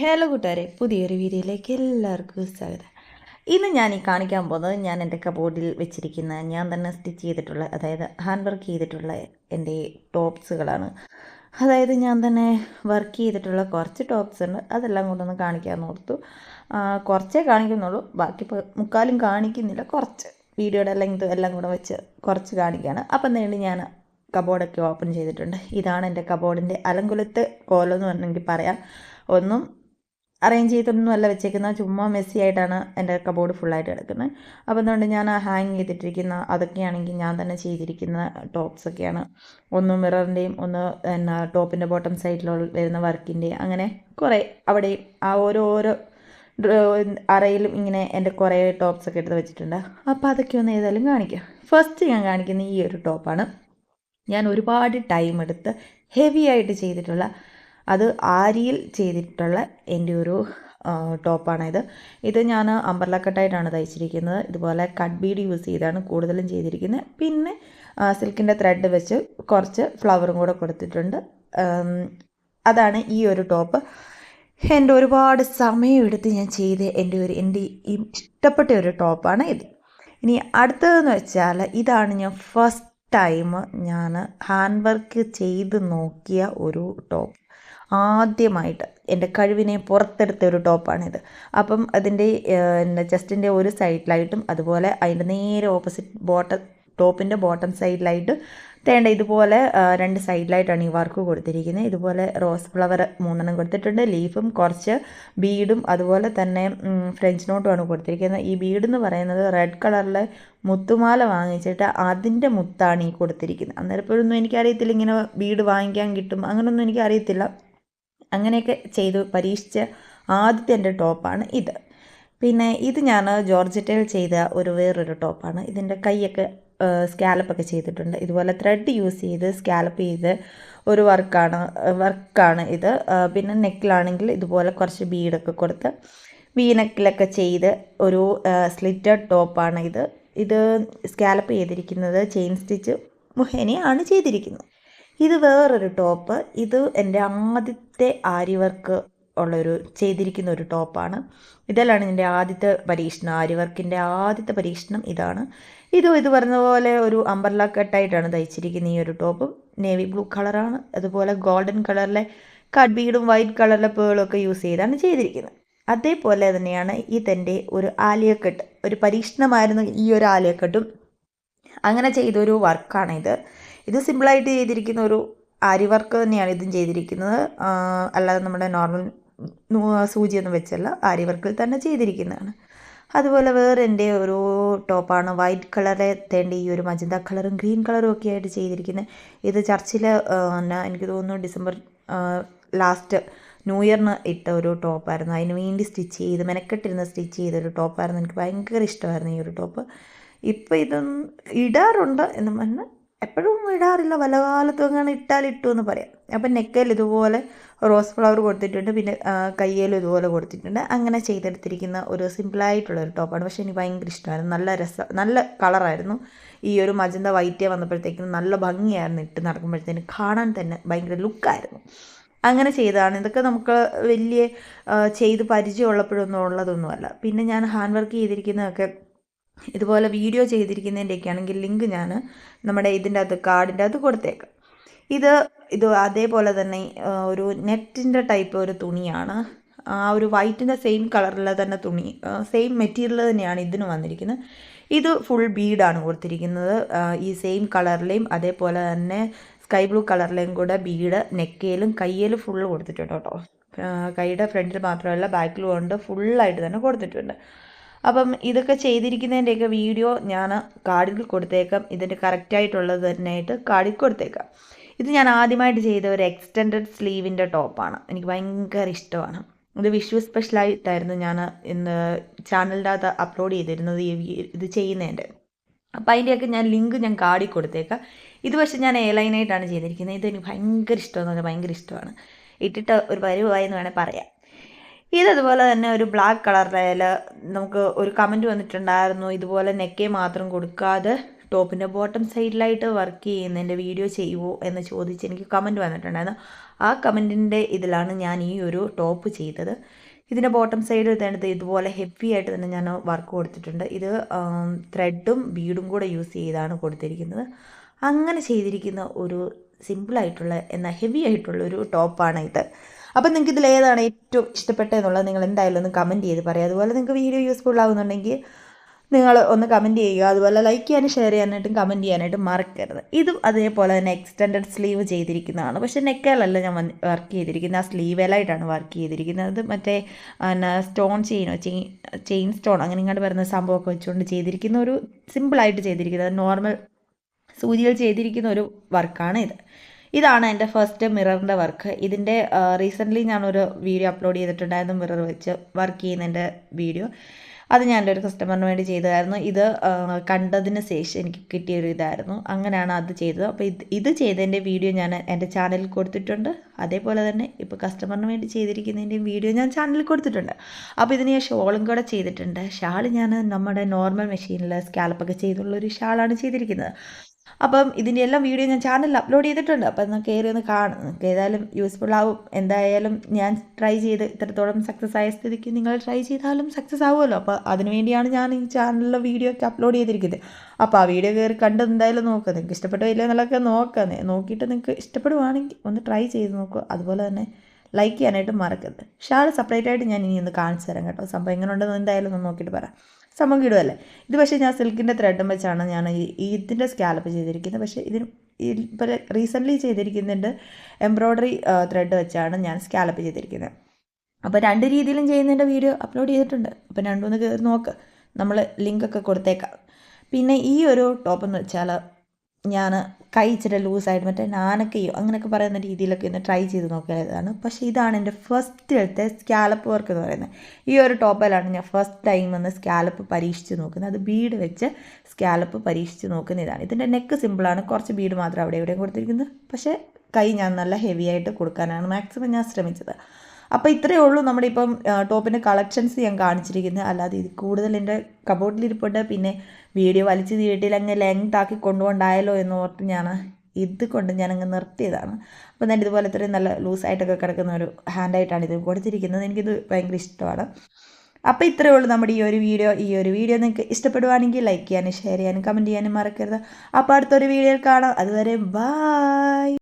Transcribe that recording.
Hello കൂട്ടുകാരെ പുതിയൊരു വീഡിയോയിലേക്ക് എല്ലാവർക്കും സ്വാഗതം. ഇന്ന് ഞാൻ ഈ കാണിക്കാൻ പോകുന്നത് ഞാൻ എന്റെ കബോർഡിൽ വെച്ചിരിക്കുന്ന ഞാൻ തന്നെ സ്റ്റിച്ച് ചെയ്തിട്ടുള്ള അതായത് ഹാൻഡ് വർക്ക് ചെയ്തിട്ടുള്ള എന്റെ ടോപ്സുകളാണ്. അതായത് ഞാൻ തന്നെ വർക്ക് ചെയ്തിട്ടുള്ള കുറച്ച് ടോപ്സ് ഉണ്ട്. അതെല്ലാം കൊണ്ടൊന്ന് കാണിക്കാൻ ഓർത്തു കുറച്ചേ കാണിക്കുന്നുള്ളൂ. ബാക്കി മുക്കാലും കാണിക്കുന്നില്ല. കുറച്ച് വീഡിയോയുടെ ലെങ്ത് എല്ലാം കൂടെ വെച്ച് കുറച്ച് കാണിക്കുകയാണ് അപ്പം നേടി ഞാൻ കബോർഡൊക്കെ ഓപ്പൺ ചെയ്തിട്ടുണ്ട്? ഇതാണ് എന്റെ കബോർഡിന്റെ അലങ്കുലത്ത് എന്ന് വേണമെങ്കിൽ പറയാം. ഒന്നും അറേഞ്ച് ചെയ്തൊന്നും അല്ല വെച്ചേക്കുന്നത്. ചുമ്മാ മെസ്സി ആയിട്ടാണ് എന്റെ കബോർഡ് ഫുള്ളായിട്ട് കിടക്കുന്നത്. അപ്പോൾ എന്തുകൊണ്ട് ഞാൻ ഹാങ് ചെയ്തിട്ടിരിക്കുന്ന അതൊക്കെയാണെങ്കിൽ ഞാൻ തന്നെ ചെയ്തിരിക്കുന്ന ടോപ്സ് ഒക്കെയാണ്. ഒന്ന് മിററിന്റെയും ഒന്ന് എന്നാ ടോപ്പിന്റെ ബോട്ടം സൈഡിലുള്ള വരുന്ന വർക്കിന്റെയും അങ്ങനെ കുറേ അവിടെയും ആ ഓരോ ഓരോ അറയിലും ഇങ്ങനെ എന്റെ കുറേ ടോപ്സ് ഒക്കെ എടുത്ത് വെച്ചിട്ടുണ്ട്. അപ്പോൾ അതൊക്കെ ഒന്ന് ഏതായാലും കാണിക്കാം. ഫസ്റ്റ് ഞാൻ കാണിക്കുന്ന ഈ ഒരു ടോപ്പാണ് ഞാൻ ഒരുപാട് ടൈം എടുത്ത് ഹെവി ആയിട്ട് ചെയ്തിട്ടുള്ള അത് ആരിയിൽ ചെയ്തിട്ടുള്ള എന്റെ ഒരു ടോപ്പാണിത്. ഇത് ഞാൻ അമ്പർല കട്ടായിട്ടാണ് തയ്ച്ചിരിക്കുന്നത്. ഇതുപോലെ കട്ട് ബീഡ് യൂസ് ചെയ്താണ് കൂടുതലും ചെയ്തിരിക്കുന്നത്. പിന്നെ സിൽക്കിന്റെ ത്രെഡ് വെച്ച് കുറച്ച് ഫ്ലവറും കൂടെ കൊടുത്തിട്ടുണ്ട്. അതാണ് ഈ ഒരു ടോപ്പ്. എന്റെ ഒരുപാട് സമയം എടുത്ത് ഞാൻ ചെയ്ത എന്റെ ഒരു എന്റെ ഇഷ്ടപ്പെട്ട ഒരു ടോപ്പാണ് ഇത്. ഇനി അടുത്തതെന്ന് വെച്ചാൽ ഇതാണ് ഞാൻ ഫസ്റ്റ് ടൈം ഞാൻ ഹാൻഡ് വർക്ക് ചെയ്ത് നോക്കിയ ഒരു ടോപ്പ് ആദ്യമായിട്ട് എന്റെ കഴിവിനെ പുറത്തെടുത്ത ഒരു ടോപ്പാണിത് അപ്പം അതിന്റെ എന്താ ചെസ്റ്റിന്റെ ഒരു സൈഡിലായിട്ടും അതുപോലെ അതിന്റെ നേരെ ഓപ്പോസിറ്റ് ബോട്ടം ടോപ്പിന്റെ ബോട്ടം സൈഡിലായിട്ട് തേണ്ട ഇതുപോലെ രണ്ട് സൈഡിലായിട്ടാണ് ഈ വർക്ക് കൊടുത്തിരിക്കുന്നത് ഇതുപോലെ റോസ് ഫ്ലവർ മൂന്നെണ്ണം കൊടുത്തിട്ടുണ്ട്. ലീഫും കുറച്ച് ബീഡും അതുപോലെ തന്നെ ഫ്രഞ്ച് ഫ്രഞ്ച് നോട്ടുമാണ് കൊടുത്തിരിക്കുന്നത്. ഈ ബീഡ് എന്ന് പറയുന്നത് റെഡ് കളറിലെ മുത്തുമാല വാങ്ങിച്ചിട്ട് അതിന്റെ മുത്താണ് ഈ കൊടുത്തിരിക്കുന്നത്. അന്നേരം ഇപ്പോഴൊന്നും എനിക്കറിയത്തില്ല ഇങ്ങനെ ബീഡ് വാങ്ങിക്കാൻ കിട്ടും. അങ്ങനെയൊന്നും എനിക്കറിയത്തില്ല. അങ്ങനെയൊക്കെ ചെയ്ത് പരീക്ഷിച്ച ആദ്യത്തെ എന്റെ ടോപ്പാണ് ഇത്. പിന്നെ ഇത് ഞാൻ ജോർജറ്റയിൽ ചെയ്ത ഒരു വേറൊരു ടോപ്പാണ്. ഇതിന്റെ കൈയൊക്കെ സ്കാലപ്പൊക്കെ ചെയ്തിട്ടുണ്ട്. ഇതുപോലെ ത്രെഡ് യൂസ് ചെയ്ത് സ്കാലപ്പ് ചെയ്ത് ഒരു വർക്കാണ് വർക്കാണ് ഇത്. പിന്നെ നെക്കിലാണെങ്കിൽ ഇതുപോലെ കുറച്ച് ബീഡൊക്കെ കൊടുത്ത് വീനക്കിലൊക്കെ ചെയ്ത് ഒരു സ്ലിറ്റഡ് ടോപ്പാണ് ഇത്. ഇത് സ്കാലപ്പ് ചെയ്തിരിക്കുന്നത് ചെയിൻ സ്റ്റിച്ച് മുഖേനയാണ് ചെയ്തിരിക്കുന്നത്. ഇത് വേറൊരു ടോപ്പ് ഇത് എന്റെ ആദ്യത്തെ ആരി വർക്ക് ഉള്ളൊരു ചെയ്തിരിക്കുന്ന ഒരു ടോപ്പാണ് ഇതെല്ലാം എന്റെ ആദ്യത്തെ പരീക്ഷണം. ആരി വർക്കിന്റെ ആദ്യത്തെ പരീക്ഷണം ഇതാണ്. ഇതും ഇത് പറഞ്ഞ പോലെ ഒരു അമ്പർല കട്ടായിട്ടാണ് തയ്ച്ചിരിക്കുന്ന ഈ ഒരു ടോപ്പ് നേവി ബ്ലൂ കളറാണ് അതുപോലെ ഗോൾഡൻ കളറിലെ കട്ട് ബീഡും വൈറ്റ് കളറിലെ പേളും ഒക്കെ യൂസ് ചെയ്താണ് ചെയ്തിരിക്കുന്നത്. അതേപോലെ തന്നെയാണ് ഈ ഇതെന്റെ ഒരു ആലിയക്കെട്ട് ഒരു പരീക്ഷണമായിരുന്നു ഈ ഒരു ആലിയക്കെട്ടും അങ്ങനെ ചെയ്തൊരു വർക്കാണ് ഇത്. ഇത് സിമ്പിളായിട്ട് ചെയ്തിരിക്കുന്ന ഒരു ആരി വർക്ക് തന്നെയാണ് ഇതും ചെയ്തിരിക്കുന്നത്. അല്ലാതെ നമ്മുടെ നോർമൽ സൂചിയൊന്നും വെച്ചല്ല ആരി വർക്കിൽ തന്നെ ചെയ്തിരിക്കുന്നതാണ്. അതുപോലെ വേറെ എന്റെ ഒരു ടോപ്പാണ്. വൈറ്റ് കളറെ തേണ്ട ഈ ഒരു മജന്ത കളറും ഗ്രീൻ കളറും ഒക്കെ ആയിട്ട് ചെയ്തിരിക്കുന്നത് ഇത് ചർച്ചിൽ എനിക്ക് തോന്നുന്നു ഡിസംബർ ലാസ്റ്റ് ന്യൂ ഇയറിന് ഇട്ട ഒരു ടോപ്പായിരുന്നു. അതിന് വേണ്ടി സ്റ്റിച്ച് ചെയ്ത് മെനക്കെട്ടിരുന്ന് സ്റ്റിച്ച് ചെയ്തൊരു ടോപ്പായിരുന്നു. എനിക്ക് ഭയങ്കര ഇഷ്ടമായിരുന്നു ഈ ഒരു ടോപ്പ്. ഇപ്പോൾ ഇതൊന്നും ഇടാറുണ്ട് എന്ന് പറഞ്ഞാൽ എപ്പോഴും ഇടാറില്ല. വല്ല കാലത്തും അങ്ങനെ ഇട്ടാൽ ഇട്ടു എന്ന് പറയാം. അപ്പം നെക്കയിൽ ഇതുപോലെ റോസ് ഫ്ലവർ കൊടുത്തിട്ടുണ്ട്. പിന്നെ കയ്യിലും ഇതുപോലെ കൊടുത്തിട്ടുണ്ട്. അങ്ങനെ ചെയ്തെടുത്തിരിക്കുന്ന ഒരു സിമ്പിളായിട്ടുള്ള ഒരു ടോപ്പാണ്. പക്ഷേ എനിക്ക് ഭയങ്കര ഇഷ്ടമായിരുന്നു. നല്ല രസം നല്ല കളറായിരുന്നു. ഈ ഒരു മജന്ത വൈറ്റേ വന്നപ്പോഴത്തേക്കും നല്ല ഭംഗിയായിരുന്നു ഇട്ട് നടക്കുമ്പോഴത്തേന്. കാണാൻ തന്നെ ഭയങ്കര ലുക്കായിരുന്നു. അങ്ങനെ ചെയ്തതാണ്. ഇതൊക്കെ നമുക്ക് വലിയ ചെയ്ത് പരിചയമുള്ളപ്പോഴൊന്നും ഉള്ളതൊന്നുമല്ല. പിന്നെ ഞാൻ ഹാൻഡ് വർക്ക് ചെയ്തിരിക്കുന്നതൊക്കെ ഇതുപോലെ വീഡിയോ ചെയ്തിരിക്കുന്നതിന്റെയൊക്കെ ആണെങ്കിൽ ലിങ്ക് ഞാൻ നമ്മുടെ ഇതിന്റെ അകത്ത് കാർഡിന്റെ അകത്ത് കൊടുത്തേക്കാം. ഇത് ഇത് അതേപോലെ തന്നെ ഒരു നെറ്റിന്റെ ടൈപ്പ് ഒരു തുണിയാണ്. ആ ഒരു വൈറ്റിന്റെ സെയിം കളറിലെ തന്നെ തുണി സെയിം മെറ്റീരിയൽ തന്നെയാണ് ഇതിന് വന്നിരിക്കുന്നത്. ഇത് ഫുൾ ബീഡാണ് കൊടുത്തിരിക്കുന്നത്. ഈ സെയിം കളറിലെയും അതേപോലെ തന്നെ സ്കൈ ബ്ലൂ കളറിലെയും കൂടെ ബീഡ് നെക്കയിലും കയ്യിലും ഫുള്ള് കൊടുത്തിട്ടുണ്ട് കേട്ടോ. കൈയുടെ ഫ്രണ്ടിൽ മാത്രമല്ല ബാക്കിലും ഉണ്ട് ഫുള്ളായിട്ട് തന്നെ കൊടുത്തിട്ടുണ്ട്. അപ്പം ഇതൊക്കെ ചെയ്തിരിക്കുന്നതിന്റെയൊക്കെ വീഡിയോ ഞാൻ കാർഡിൽ കൊടുത്തേക്കാം. ഇതിന്റെ കറക്റ്റായിട്ടുള്ളത് തന്നെയായിട്ട് കാർഡിൽ കൊടുത്തേക്കാം. ഇത് ഞാൻ ആദ്യമായിട്ട് ചെയ്ത ഒരു എക്സ്റ്റെൻഡഡ് സ്ലീവിന്റെ ടോപ്പാണ്. എനിക്ക് ഭയങ്കര ഇഷ്ടമാണ്. ഇത് വിഷു സ്പെഷ്യലായിട്ടായിരുന്നു ഞാൻ ഇന്ന് ചാനലിന്റെ അകത്ത് അപ്ലോഡ് ചെയ്തിരുന്നത് ഈ ഇത് ചെയ്യുന്നതിന്റെ. അപ്പം അതിന്റെയൊക്കെ ഞാൻ ലിങ്ക് ഞാൻ കാർഡിൽ കൊടുത്തേക്കാം. ഇത് പക്ഷേ ഞാൻ എയർലൈനായിട്ടാണ് ലൈനായിട്ടാണ് ചെയ്തിരിക്കുന്നത്. ഇത് എനിക്ക് ഭയങ്കര ഇഷ്ടമെന്ന് പറഞ്ഞാൽ ഭയങ്കര ഇഷ്ടമാണ്. ഇട്ടിട്ട് ഒരു പരുവായി വേണേൽ പറയാം. ഇതതുപോലെ തന്നെ ഒരു ബ്ലാക്ക് കളറിൽ നമുക്ക് ഒരു കമന്റ് വന്നിട്ടുണ്ടായിരുന്നു. ഇതുപോലെ നെക്കേ മാത്രം കൊടുക്കാതെ ടോപ്പിന്റെ ബോട്ടം സൈഡിലായിട്ട് വർക്ക് ചെയ്യുന്നതിന്റെ വീഡിയോ ചെയ്യുമോ എന്ന് ചോദിച്ച് എനിക്ക് കമന്റ് വന്നിട്ടുണ്ടായിരുന്നു. ആ കമന്റിന്റെ ഇതിലാണ് ഞാൻ ഈ ഒരു ടോപ്പ് ചെയ്തത്. ഇതിന്റെ ബോട്ടം സൈഡിൽ തന്നെ ഇതുപോലെ ഹെവി ആയിട്ട് തന്നെ ഞാൻ വർക്ക് കൊടുത്തിട്ടുണ്ട്. ഇത് ത്രെഡും ബീഡും കൂടെ യൂസ് ചെയ്താണ് കൊടുത്തിരിക്കുന്നത്. അങ്ങനെ ചെയ്തിരിക്കുന്ന ഒരു സിമ്പിളായിട്ടുള്ള എന്നാൽ ഹെവി ആയിട്ടുള്ള ഒരു ടോപ്പാണ് ഇത്. അപ്പം നിങ്ങൾക്ക് ഇതിൽ ഏതാണ് ഏറ്റവും ഇഷ്ടപ്പെട്ടതെന്നുള്ളത് നിങ്ങൾ എന്തായാലും ഒന്ന് കമന്റ് ചെയ്ത് പറയാം. അതുപോലെ നിങ്ങൾക്ക് വീഡിയോ യൂസ്ഫുൾ ആകുന്നുണ്ടെങ്കിൽ നിങ്ങൾ ഒന്ന് കമന്റ് ചെയ്യുക. അതുപോലെ ലൈക്ക് ചെയ്യാനും ഷെയർ ചെയ്യാനായിട്ടും കമന്റ് ചെയ്യാനായിട്ടും മറക്കരുത്. ഇതും അതേപോലെ തന്നെ എക്സ്റ്റെൻഡഡ് സ്ലീവ് ചെയ്തിരിക്കുന്നതാണ്. പക്ഷേ നെക്കലല്ല ഞാൻ വർക്ക് ചെയ്തിരിക്കുന്നത്. ആ സ്ലീവേലായിട്ടാണ് വർക്ക് ചെയ്തിരിക്കുന്നത്. മറ്റേ സ്റ്റോൺ ചെയിനോ ചെയിൻ ചെയിൻ സ്റ്റോൺ അങ്ങനെ ഇങ്ങോട്ട് വരുന്ന സംഭവമൊക്കെ വെച്ചുകൊണ്ട് ചെയ്തിരിക്കുന്ന ഒരു സിമ്പിളായിട്ട് ചെയ്തിരിക്കുന്നത്. നോർമൽ സൂചികൾ ചെയ്തിരിക്കുന്ന ഒരു വർക്കാണ് ഇത്. ഇതാണ് എന്റെ ഫസ്റ്റ് മിററിന്റെ വർക്ക് ഇതിന്റെ റീസെന്റ്ലി ഞാനൊരു വീഡിയോ അപ്ലോഡ് ചെയ്തിട്ടുണ്ടായിരുന്നു മിറർ വെച്ച് വർക്ക് ചെയ്യുന്നതിന്റെ വീഡിയോ അത് ഞാൻ എന്റെ ഒരു കസ്റ്റമറിന് വേണ്ടി ചെയ്തതായിരുന്നു. ഇത് കണ്ടതിന് ശേഷം എനിക്ക് കിട്ടിയൊരു ഇതായിരുന്നു. അങ്ങനെയാണ് അത് ചെയ്തത്. അപ്പോൾ ഇത് ഇത് ചെയ്തതിന്റെ വീഡിയോ ഞാൻ എന്റെ ചാനലിൽ കൊടുത്തിട്ടുണ്ട്. അതേപോലെ തന്നെ ഇപ്പോൾ കസ്റ്റമറിന് വേണ്ടി ചെയ്തിരിക്കുന്നതിന്റെയും വീഡിയോ ഞാൻ ചാനലിൽ കൊടുത്തിട്ടുണ്ട്. അപ്പോൾ ഇതിന് ഞാൻ ഷോളും കൂടെ ചെയ്തിട്ടുണ്ട്. ഷാൾ ഞാൻ നമ്മുടെ നോർമൽ മെഷീനിൽ സ്കാലപ്പൊക്കെ ചെയ്തുള്ളൊരു ഷാളാണ് ചെയ്തിരിക്കുന്നത്. അപ്പം ഇതിന്റെ എല്ലാം വീഡിയോ ഞാൻ ചാനലിൽ അപ്ലോഡ് ചെയ്തിട്ടുണ്ട്. അപ്പം എന്നാൽ കയറി ഒന്ന് കാണും. നിങ്ങൾക്ക് ഏതായാലും യൂസ്ഫുൾ ആവും. എന്തായാലും ഞാൻ ട്രൈ ചെയ്ത് ഇത്രത്തോളം സക്സസ് ആയ സ്ഥിതിക്ക് നിങ്ങൾ ട്രൈ ചെയ്താലും സക്സസ് ആവുമല്ലോ. അപ്പോൾ അതിനുവേണ്ടിയാണ് ഞാൻ ഈ ചാനലിലെ വീഡിയോ ഒക്കെ അപ്ലോഡ് ചെയ്തിരിക്കുന്നത്. അപ്പോൾ ആ വീഡിയോ കയറി കണ്ട് എന്തായാലും നോക്കുക നിങ്ങൾക്ക് ഇഷ്ടപ്പെട്ടോ ഇല്ല എന്നുള്ളതൊക്കെ നോക്കുക നോക്കിയിട്ട് നിങ്ങൾക്ക് ഇഷ്ടപ്പെടുവാണെങ്കിൽ ഒന്ന് ട്രൈ ചെയ്ത് നോക്കുക അതുപോലെ തന്നെ ലൈക്ക് ചെയ്യാനായിട്ട് മറക്കരുത്. ഷാൾ സെപ്പറേറ്റ് ആയിട്ട് ഞാൻ ഇനി ഒന്ന് കാണിച്ചു തരാം കേട്ടോ. സംഭവം എങ്ങനെ ഉണ്ടെന്ന് എന്തായാലും ഒന്ന് നോക്കിയിട്ട് പറയാം സംഭവം കിടുമല്ലേ ഇത് പക്ഷേ ഞാൻ സിൽക്കിന്റെ ത്രെഡും വെച്ചാണ് ഞാൻ ഈ ഇതിന്റെ സ്കാലപ്പ് ചെയ്തിരിക്കുന്നത്. പക്ഷേ ഇതിന് ഇപ്പോൾ റീസെന്റ്ലി ചെയ്തിരിക്കുന്നുണ്ട് എംബ്രോയ്ഡറി ത്രെഡ് വെച്ചാണ് ഞാൻ സ്കാലപ്പ് ചെയ്തിരിക്കുന്നത്. അപ്പോൾ രണ്ട് രീതിയിലും ചെയ്യുന്നതിന്റെ വീഡിയോ അപ്ലോഡ് ചെയ്തിട്ടുണ്ട്. അപ്പോൾ രണ്ടുമൂന്ന് കയറി നോക്ക്. നമ്മൾ ലിങ്കൊക്കെ കൊടുത്തേക്കാം. പിന്നെ ഈ ഒരു ടോപ്പ് എന്ന് വെച്ചാൽ ഞാൻ കൈ ഇച്ചിരി ലൂസായിട്ട് മറ്റേ നാനക്കയോ അങ്ങനെയൊക്കെ പറയുന്ന രീതിയിലൊക്കെ ഒന്ന് ട്രൈ ചെയ്ത് നോക്കിയതാണ്. പക്ഷേ ഇതാണ് എന്റെ ഫസ്റ്റിലത്തെ സ്കാലപ്പ് വർക്ക് എന്ന് പറയുന്നത്. ഈ ഒരു ടോപ്പിലാണ് ഞാൻ ഫസ്റ്റ് ടൈം വന്ന് സ്കാലപ്പ് പരീക്ഷിച്ച് നോക്കുന്നത്. അത് ബീഡ് വെച്ച് സ്കാലപ്പ് പരീക്ഷിച്ച് നോക്കുന്ന ഇതാണ്. ഇതിന്റെ നെക്ക് സിമ്പിളാണ് കുറച്ച് ബീഡ് മാത്രം അവിടെ എവിടെയും കൊടുത്തിരിക്കുന്നത്. പക്ഷേ കൈ ഞാൻ നല്ല ഹെവി ആയിട്ട് കൊടുക്കാനാണ് മാക്സിമം ഞാൻ ശ്രമിച്ചത്. അപ്പോൾ ഇത്രയേ ഉള്ളൂ നമ്മുടെ ഇപ്പം ടോപ്പിന്റെ കളക്ഷൻസ് ഞാൻ കാണിച്ചിരിക്കുന്നത് അല്ലാതെ ഇത് കൂടുതൽ എന്റെ കബോർഡിലിരിപ്പുണ്ട് പിന്നെ വീഡിയോ വലിച്ചു നീട്ടിയിൽ അങ്ങ് ലെങ്ത് ആക്കി കൊണ്ടുകൊണ്ടായാലോ എന്ന് ഓർത്ത് ഞാൻ ഇത് കൊണ്ട് ഞാനങ്ങ് നിർത്തിയതാണ്. അപ്പോൾ ഞാൻ ഇതുപോലെ ഇത്രയും നല്ല ലൂസായിട്ടൊക്കെ കിടക്കുന്ന ഒരു ഹാൻഡായിട്ടാണ് ഇത് കൊടുത്തിരിക്കുന്നത്. എനിക്കിത് ഭയങ്കര ഇഷ്ടമാണ്. അപ്പോൾ ഇത്രയേ ഉള്ളൂ നമ്മുടെ ഈ ഒരു വീഡിയോ. ഈ ഒരു വീഡിയോ നിങ്ങൾക്ക് ഇഷ്ടപ്പെടുവാണെങ്കിൽ ലൈക്ക് ചെയ്യാനും ഷെയർ ചെയ്യാനും കമന്റ് ചെയ്യാനും മറക്കരുത്. അപ്പോൾ അടുത്തൊരു വീഡിയോയിൽ കാണാം. അതുവരെ ബായ്